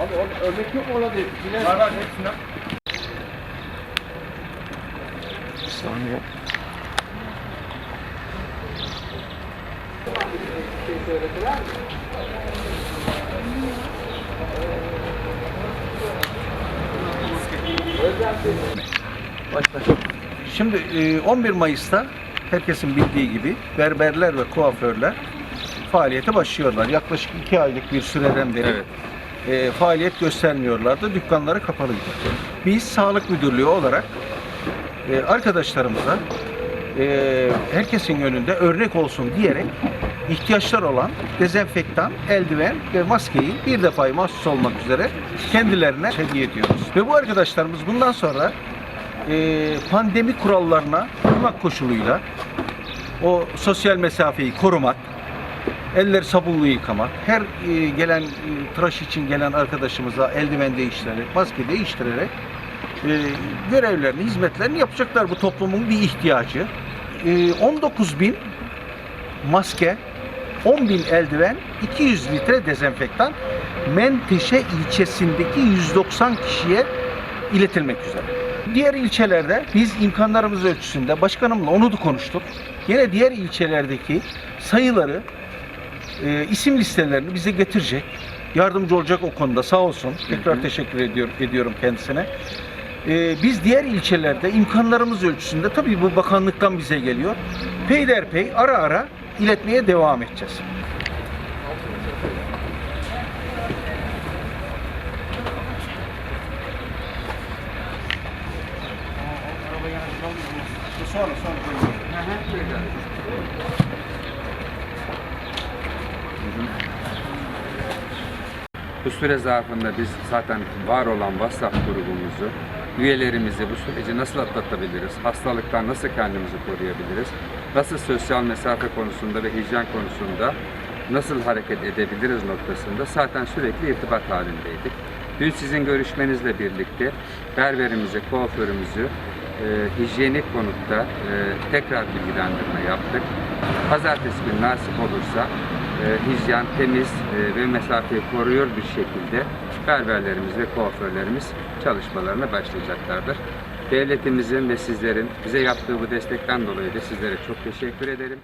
Abi orada örnek yok mu orada değil? Var var hepsine. Saniye. Şimdi e, 11 Mayıs'ta herkesin bildiği gibi berberler ve kuaförler faaliyete başlıyorlar. Yaklaşık 2 aylık bir süreden beri Evet. e, faaliyet göstermiyorlardı. Dükkanları kapalıydı. Biz Sağlık Müdürlüğü olarak e, arkadaşlarımıza e, herkesin önünde örnek olsun diyerek ihtiyaçlar olan dezenfektan, eldiven ve maskeyi bir defayı mahsus olmak üzere kendilerine hediye ediyoruz. Ve bu arkadaşlarımız bundan sonra e, pandemi kurallarına uymak koşuluyla o sosyal mesafeyi korumak, elleri sabunlu yıkamak, her e, gelen e, tıraş için gelen arkadaşımıza eldiven değiştirerek, maske değiştirerek e, görevlerini, hizmetlerini yapacaklar. Bu toplumun bir ihtiyacı. E, 19 bin maske, 10 bin eldiven, 200 litre dezenfektan Menteşe ilçesindeki 190 kişiye iletilmek üzere. Diğer ilçelerde biz imkanlarımız ölçüsünde başkanımla onu da konuştuk. Yine diğer ilçelerdeki sayıları e, isim listelerini bize getirecek. Yardımcı olacak o konuda sağ olsun. Tekrar teşekkür ediyorum, ediyorum kendisine. E, biz diğer ilçelerde imkanlarımız ölçüsünde tabii bu bakanlıktan bize geliyor. Peyderpey ara ara iletmeye devam edeceğiz. Sonra sonra. Bu süre zarfında biz zaten var olan WhatsApp grubumuzu, üyelerimizi bu süreci nasıl atlatabiliriz, hastalıktan nasıl kendimizi koruyabiliriz, nasıl sosyal mesafe konusunda ve hijyen konusunda nasıl hareket edebiliriz noktasında zaten sürekli irtibat halindeydik. Dün sizin görüşmenizle birlikte berberimizi, kuaförümüzü e, hijyenik konutta e, tekrar bilgilendirme yaptık. Pazartesi günü nasip olursa hijyen, temiz e, ve mesafeyi koruyor bir şekilde berberlerimiz ve kuaförlerimiz çalışmalarına başlayacaklardır. Devletimizin ve sizlerin bize yaptığı bu destekten dolayı da sizlere çok teşekkür ederim.